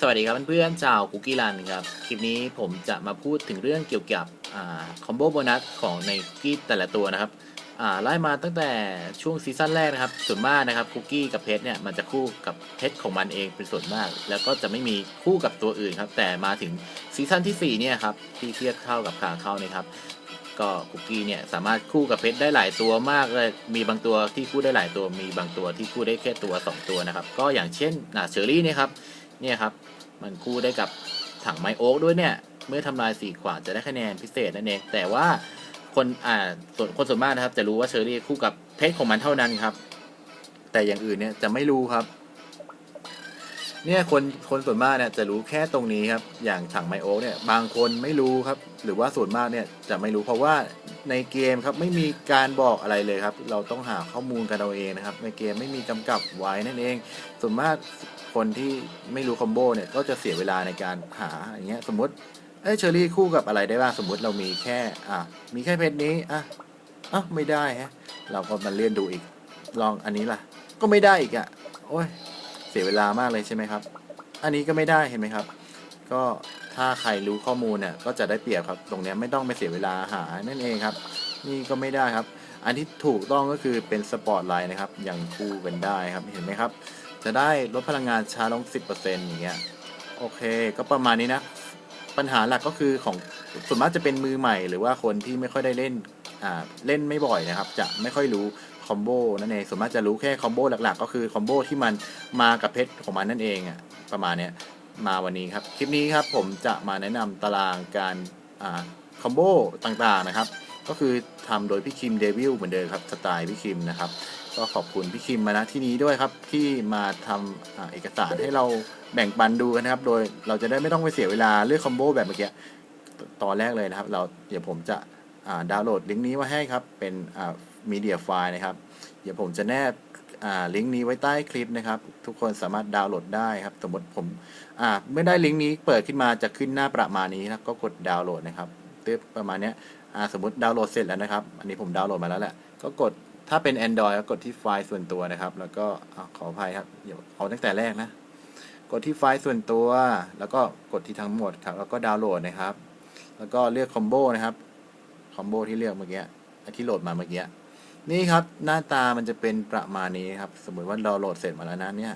สวัสดีครับเพื่อนๆชาวคุกกี้รันครับ คลิปนี้ผมจะมาพูดถึงเรื่องเกี่ยวกับคอมโบโบนัสของในคุกกี้แต่ละตัวนะครับไล่มาตั้งแต่ช่วงซีซั่นแรกนะครับ ส่วนมากนะครับคุกกี้กับเพชรเนี่ยมันจะคู่กับเพชรของมันเองเป็นส่วนมาก แล้วก็จะไม่มีคู่กับตัวอื่นครับ แต่มาถึงซีซั่นที่4เนี่ยครับที่เทียบเท่ากับขาเข้านี่ครับก็คุกกี้เนี่ยสามารถคู่กับเพชรได้หลายตัวมากเลย มีบางตัวที่คู่ได้หลายตัว มีบางตัวที่คู่ได้แค่ตัว 2 ตัวนะครับ ก็อย่างเช่นอ่าเชอรี่เนี่ยครับ เนี่ยครับ มันคู่ได้กับถังไมโอ๊กด้วยเนี่ย เมื่อทำลายสี่ขวาจะได้คะแนนพิเศษนั่นเอง แต่ว่าคนอ่าส่วนคนส่วนมากนะครับ จะรู้ว่าเชอรี่คู่กับเพชรของมันเท่านั้นครับ แต่อย่างอื่นเนี่ยจะไม่รู้ครับ เนี่ยคนคนส่วนมากเนี่ยจะรู้แค่ตรงนี้ครับ อย่างถังไมโอ๊กเนี่ยบางคนไม่รู้ครับ หรือว่าส่วนมากเนี่ยจะไม่รู้เพราะว่าในเกมครับไม่มีการบอกอะไรเลยครับ เราต้องหาข้อมูลกันเอาเองนะครับ ในเกมไม่มีกำกับไว้นั่นเอง ส่วนมาก คนที่ไม่รู้คอมโบเนี่ยก็จะเสียเวลาในการหาอย่างเงี้ยสมมติเอ้เชอรี่คู่กับอะไรได้บ้างสมมติเรามีแค่อะมีแค่เพชรนี้อะอะไม่ได้ฮะเราก็มาเลื่อนดูอีก ลองอันนี้ล่ะ ก็ไม่ได้อีกอะโอ้ยเสียเวลามากเลยใช่ไหมครับ อันนี้ก็ไม่ได้เห็นไหมครับ ก็ถ้าใครรู้ข้อมูลเนี่ยก็จะได้เปรียบครับ ตรงเนี้ยไม่ต้องไปเสียเวลาหานั่นเองครับ นี่ก็ไม่ได้ครับ อันที่ถูกต้องก็คือเป็นสปอร์ตไลน์นะครับยังคู่กันได้ครับเห็นไหมครับ จะได้ลดพลังงานช้าลง 10%อย่างเงี้ยโอเค ก็ประมาณนี้นะ ปัญหาหลักก็คือของส่วนมากจะเป็นมือใหม่ หรือว่าคนที่ไม่ค่อยได้เล่นอ่าเล่นไม่บ่อยนะครับ จะไม่ค่อยรู้คอมโบนั่นเองส่วนมากจะรู้แค่คอมโบหลักๆ ก็คือคอมโบที่มันมากับเพชรของมันนั่นเองอะประมาณเนี้ยมาวันนี้ครับ คลิปนี้ครับผมจะมาแนะนำตารางการอ่าคอมโบต่างๆนะครับ ก็คือทำโดยพี่คิมเดวิลเหมือนเดิมครับสไตล์พี่คิมนะครับ ก็ขอบคุณพี่คิมมาณที่นี้ด้วยครับ ที่มาทำอ่าเอกสารให้เราแบ่งปันดูกันนะครับ โดยเราจะได้ไม่ต้องไปเสียเวลาเลือกคอมโบแบบเมื่อกี้ตอนแรกเลยนะครับ เราเดี๋ยวผมจะดาวน์โหลดลิงก์นี้มาให้ครับ เป็นมีเดียไฟล์นะครับ เดี๋ยวผมจะแนบลิงก์นี้ไว้ใต้คลิปนะครับ ทุกคนสามารถดาวน์โหลดได้ครับสมมติผมเมื่อได้ลิงก์นี้เปิดขึ้นมาจะขึ้นหน้าประมาณนี้นะก็กดดาวน์โหลดนะครับตึ๊บประมาณนี้ อ่าสมมติดาวน์โหลดเสร็จแล้วนะครับ อันนี้ผมดาวน์โหลดมาแล้วแหละ ก็กดถ้าเป็น Android ก็กดที่ไฟล์ส่วนตัวนะครับ แล้วก็ขออภัยครับเดี๋ยวเอาตั้งแต่แรกนะ กดที่ไฟล์ส่วนตัว แล้วก็กดที่ทั้งหมดครับ แล้วก็ดาวน์โหลดนะครับ แล้วก็เลือกคอมโบนะครับคอมโบที่เลือกเมื่อกี้ที่โหลดมาเมื่อกี้นี่ครับหน้าตามันจะเป็นประมาณนี้ครับ สมมติว่าเราโหลดเสร็จมาแล้วนะเนี่ย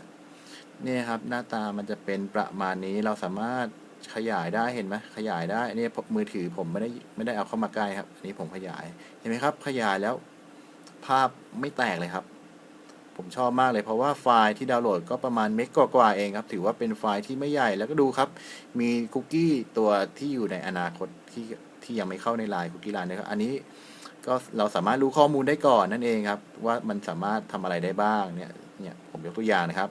นี่ครับหน้าตามันจะเป็นประมาณนี้เราสามารถ ขยายได้เห็นไหมขยายได้อันนี้มือถือผมไม่ได้ไม่ได้เอาเข้ามาใกล้ครับ อันนี้ผมขยายเห็นไหมครับ ขยายแล้ว ภาพไม่แตกเลยครับ ผมชอบมากเลยเพราะว่าไฟล์ที่ดาวน์โหลดก็ประมาณเมกกว่าๆเองครับ ถือว่าเป็นไฟล์ที่ไม่ใหญ่แล้วก็ดูครับ มีคุกกี้ตัวที่อยู่ในอนาคตที่ที่ยังไม่เข้าในไลน์คุกกี้ไลน์นะครับอันนี้ก็เราสามารถรู้ข้อมูลได้ก่อนนั่นเองครับ ว่ามันสามารถทำอะไรได้บ้างเนี่ยเนี่ยผมยกตัวอย่างนะครับ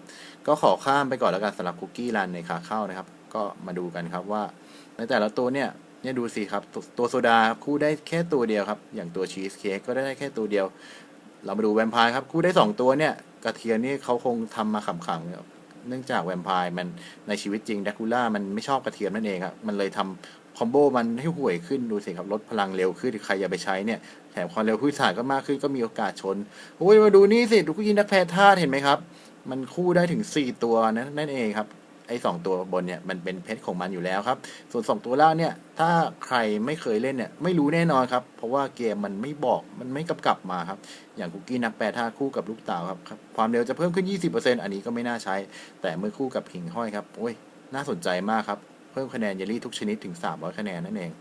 ก็ขอข้ามไปก่อนแล้วกันสำหรับคุกกี้รันในขาเข้านะครับ ก็มาดูกันครับว่า ในแต่ละตัวเนี่ยเนี่ยดูสิครับ ตัวโซดาคู่ได้แค่ตัวเดียวครับ อย่างตัวชีสเค้กก็ได้แค่ตัวเดียว เรามาดูแวมไพร์ครับ คู่ได้สองตัวเนี่ยกระเทียนนี่เขาคงทำมาขำๆครับเนื่องจากแวมไพร์มันในชีวิตจริงแดคูล่ามันไม่ชอบกระเทียมนั่นเองครับมันเลยทำคอมโบมันให้ห่วยขึ้นดูสิครับลดพลังเร็วขึ้นใครอย่าไปใช้เนี่ยแถมความเร็วพื้นฐานก็มากขึ้นก็มีโอกาสชนโอ้ยมาดูนี่สิดูคู่ยิงนักแพทธาตเห็นไหมครับ มันคู่ได้ถึง 4 ตัวนั่นเองครับ ไอ้สตัวบนเนี่ยมันเป็นเพชรของมันอยู่แล้วครับ ส่วน 2 ตัวล่างเนี่ยถ้าใครไม่เคยเล่นเนี่ยไม่รู้แน่นอนครับ เพราะว่าเกมมันไม่บอกมันไม่กำกับมาครับ อย่างคุกกี้นักแปรท่าคู่กับลูกเต่าครับ ความเร็วจะเพิ่มขึ้น 20%อันนี้ก็ไม่น่าใช้ แต่เมื่อคู่กับหิ่งห้อยครับโอ้ยน่าสนใจมากครับ เพิ่มคะแนนเยลลี่ทุกชนิดถึง 300 คะแนนนั่นเอง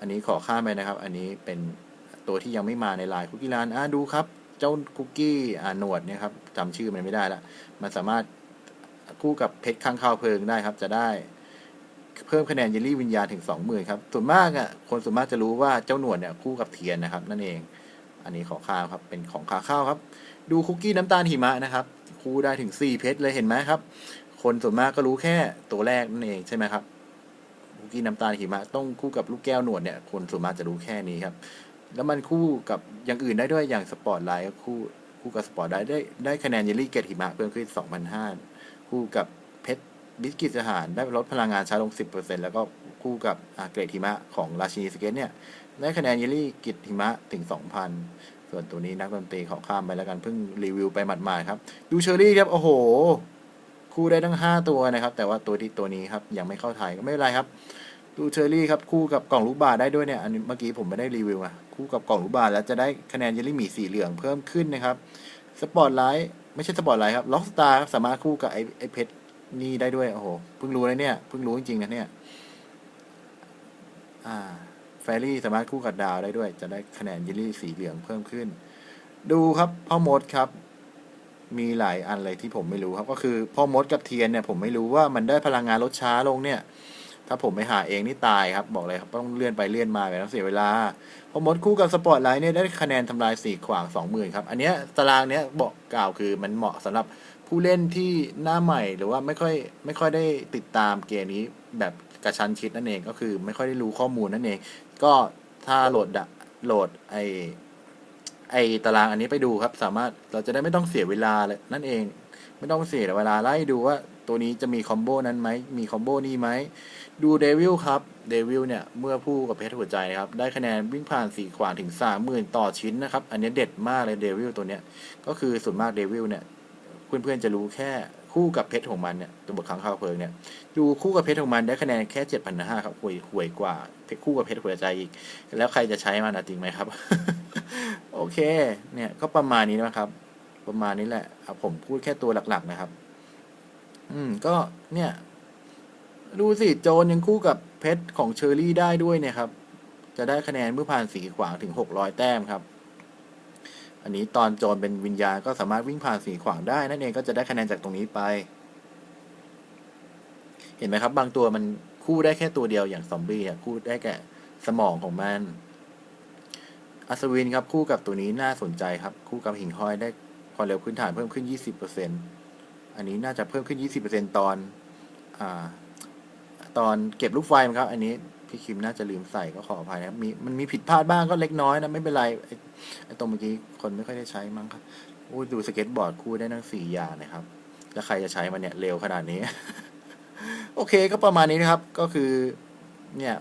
อันนี้ขอข้ามไปนะครับ อันนี้เป็นตัวที่ยังไม่มาในไลน์คุกกี้ลานอะดูครับ เจ้าคุกกี้อ่าหนวดเนี่ยครับจำชื่อมันไม่ได้ละมันสามารถ คู่กับเพชรข้างข้าวเพลิงได้ครับ จะได้ เพิ่มคะแนนเยลลี่วิญญาณถึงสองหมื่นครับส่วนมากอะคนส่วนมากจะรู้ว่าเจ้าหนวดเนี่ยคู่กับเทียนนะครับ นั่นเอง อันนี้ของข้าวครับ เป็นของขาข้าวครับ ดูคุกกี้น้ำตาลหิมะนะครับ คู่ได้ถึงสี่เพชรเลยเห็นไหมครับ คนส่วนมากก็รู้แค่ตัวแรกนั่นเองใช่ไหมครับคุกกี้น้ำตาลหิมะต้องคู่กับลูกแก้วหนวดเนี่ยคนส่วนมากจะรู้แค่นี้ครับ แล้วมันคู่กับอย่างอื่นได้ด้วยอย่างสปอร์ตไลท์ก็คู่คู่กับสปอร์ตไลท์ได้ได้คะแนนเยลลี่เกตหิมะเพิ่มขึ้น2,500 คู่กับเพชรบิสกิตสหารได้ลดพลังงานช้าลง 10%แล้วก็คู่กับเกรดหิมะของราชินีสเก็ตเนี่ยได้คะแนนเยลลี่กิตหิมะถึง 2,000 ส่วนตัวนี้นักดนตรีขอข้ามไปแล้วกันเพิ่งรีวิวไปหมาดๆครับ ดูเชอรี่ครับ โอ้โห คู่ได้ทั้ง 5 ตัวนะครับ แต่ว่าตัวที่ตัวนี้ครับ ยังไม่เข้าไทยก็ไม่เป็นไรครับ ดูเชอรี่ครับ คู่กับกล่องลูกบาศได้ด้วยเนี่ยอันนี้เมื่อกี้ผมไม่ได้รีวิวอะคู่กับกล่องลูกบาศแล้วจะได้คะแนนเยลลี่หมีสีเหลืองเพิ่มขึ้นนะครับสปอร์ตไลท์ไม่ใช่สปอร์ตไลท์ครับล็อกสตาร์สามารถคู่กับไอไอเพชรนี่ได้ด้วย โอ้โห เพิ่งรู้นะเนี่ย เพิ่งรู้จริงๆนะเนี่ย อ่า แฟรี่สามารถคู่กับดาวได้ด้วย จะได้คะแนนยลลี่สีเหลืองเพิ่มขึ้น ดูครับพ่อมดครับ มีหลายอันเลยที่ผมไม่รู้ครับ ก็คือพ่อมดกับเทียนเนี่ย ผมไม่รู้ว่ามันได้พลังงานลดช้าลงเนี่ย ถ้าผมไปหาเองนี่ตายครับ บอกเลยครับต้องเลื่อนไปเลื่อนมาไปต้องเสียเวลาพอมดคู่กับสปอร์ตไลท์เนี่ยได้คะแนนทำลายสี่ขวางสองหมื่นครับ อันเนี้ยตารางเนี้ยบอกกล่าวคือมันเหมาะสำหรับผู้เล่นที่หน้าใหม่หรือว่าไม่ค่อยไม่ค่อยได้ติดตามเกมนี้แบบกระชั้นชิดนั่นเองก็คือไม่ค่อยได้รู้ข้อมูลนั่นเอง ก็ถ้าโหลดดะโหลดไอไอตารางอันนี้ไปดูครับ สามารถเราจะได้ไม่ต้องเสียเวลาเลยนั่นเอง ไม่ต้องเสียเวลาไล่ดูว่าตัวนี้จะมีคอมโบนั้นไหมมีคอมโบนี้ไหม ดูเดวิลครับเดวิลเนี่ยเมื่อผู้กับเพชรหัวใจนะครับ ได้คะแนนวิ่งผ่านสี่ขวานถึงสามหมื่นต่อชิ้นนะครับ อันนี้เด็ดมากเลยเดวิลตัวเนี้ยก็คือส่วนมากเดวิลเนี่ยเพื่อนๆจะรู้แค่คู่กับเพชรของมันเนี่ยตัวบทค้างคาวเพลิงเนี่ยดูคู่กับเพชรของมันได้คะแนนแค่เจ็ดพันห้าครับห่วยห่วยกว่าคู่กับเพชรหัวใจอีก แล้วใครจะใช้มันอะจริงไหมครับ โอเค เนี่ยก็ประมาณนี้นะครับ ประมาณนี้แหละอะผมพูดแค่ตัวหลักๆนะครับ อืมก็เนี่ย ดูสิ โจนยังคู่กับเพชรของเชอรี่ได้ด้วยเนี่ยครับ จะได้คะแนนเมื่อผ่านสีขวางถึงหกร้อยแต้มครับ อันนี้ตอนโจนเป็นวิญญาณก็สามารถวิ่งผ่านสีขวางได้ นั่นเองก็จะได้คะแนนจากตรงนี้ไป เห็นไหมครับ บางตัวมันคู่ได้แค่ตัวเดียวอย่างซอมบี้คู่ได้แก่สมองของมันอัศวินครับคู่กับตัวนี้น่าสนใจครับ คู่กับหิ่งห้อยได้ความเร็วพื้นฐานเพิ่มขึ้น 20%อันนี้น่าจะเพิ่มขึ้น 20%ตอนอ่า ตอนเก็บลูกไฟครับ อันนี้พี่คิมน่าจะลืมใส่ก็ขออภัยนะครับมีมันมีผิดพลาดบ้างก็เล็กน้อยนะไม่เป็นไรไอ้ตรงเมื่อกี้คนไม่ค่อยได้ใช้มั้งครับโอ้ดูสเก็ตบอร์ดคู่ได้ทั้งสี่อย่างนะครับ แล้วใครจะใช้มันเนี่ยเร็วขนาดนี้ โอเคก็ประมาณนี้นะครับ ก็คือ เนี่ย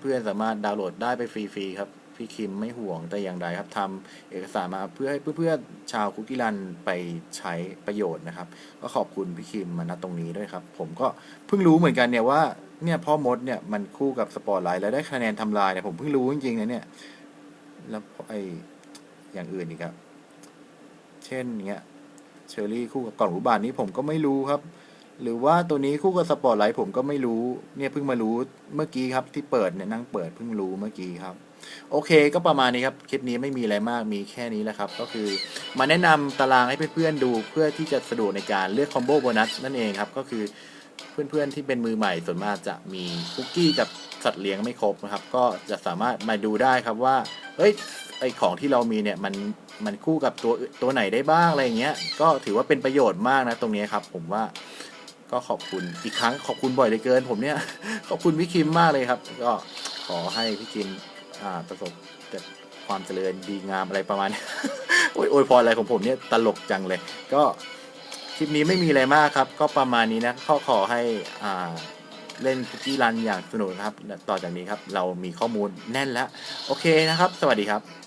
เพื่อนๆสามารถดาวน์โหลดได้ไปฟรีๆครับพี่คิมไม่ห่วงแต่อย่างใดครับทำเอกสารมาเพื่อให้เพื่อนๆชาวคุกกี้รันไปใช้ประโยชน์นะครับ ก็ขอบคุณพี่คิมมาณตรงนี้ด้วยครับ ผมก็เพิ่งรู้เหมือนกันเนี่ยว่า เนี่ยพ่อมดเนี่ยมันคู่กับสปอร์ไลท์แล้วได้คะแนนทำลายเนี่ยผมเพิ่งรู้จริงๆนะเนี่ย แล้วไออย่างอื่นอีกครับ เช่นเงี้ยเชอรี่คู่กับกล่องรูบานนี้ผมก็ไม่รู้ครับ หรือว่าตัวนี้คู่กับสปอร์ไลท์ผมก็ไม่รู้ เนี่ยเพิ่งมารู้เมื่อกี้ครับที่เปิดเนี่ยนั่งเปิดเพิ่งรู้เมื่อกี้ครับโอเคก็ประมาณนี้ครับ คลิปนี้ไม่มีอะไรมากมีแค่นี้แหละครับ ก็คือมาแนะนำตารางให้เพื่อนๆดูเพื่อที่จะสะดวกในการเลือกคอมโบโบนัสนั่นเองครับ ก็คือ เพื่อนๆที่เป็นมือใหม่ส่วนมากจะมีคุกกี้กับสัตว์เลี้ยงไม่ครบนะครับ ก็จะสามารถมาดูได้ครับว่าเฮ้ยไอของที่เรามีเนี่ยมันมันคู่กับตัวตัวไหนได้บ้างอะไรเงี้ย ก็ถือว่าเป็นประโยชน์มากนะตรงนี้ครับ ผมว่าก็ขอบคุณอีกครั้งขอบคุณบ่อยเลือเกิน ผมเนี่ย ขอบคุณพี่คิมมากเลยครับ ก็ขอให้พี่คิมอ่าประสบแต่ความเจริญดีงามอะไรประมาณนี้โอ้ยโอยพรอะไรของผมเนี่ยตลกจังเลย ก็ ลิปนี้ไม่มีอะไรมากครับ ก็ประมาณนี้นะข้อขอให้อ่าเล่นคุกกี้รันอย่างสนุกนะครับ ต่อจากนี้ครับ เรามีข้อมูลแน่นแล้ว โอเคนะครับ สวัสดีครับ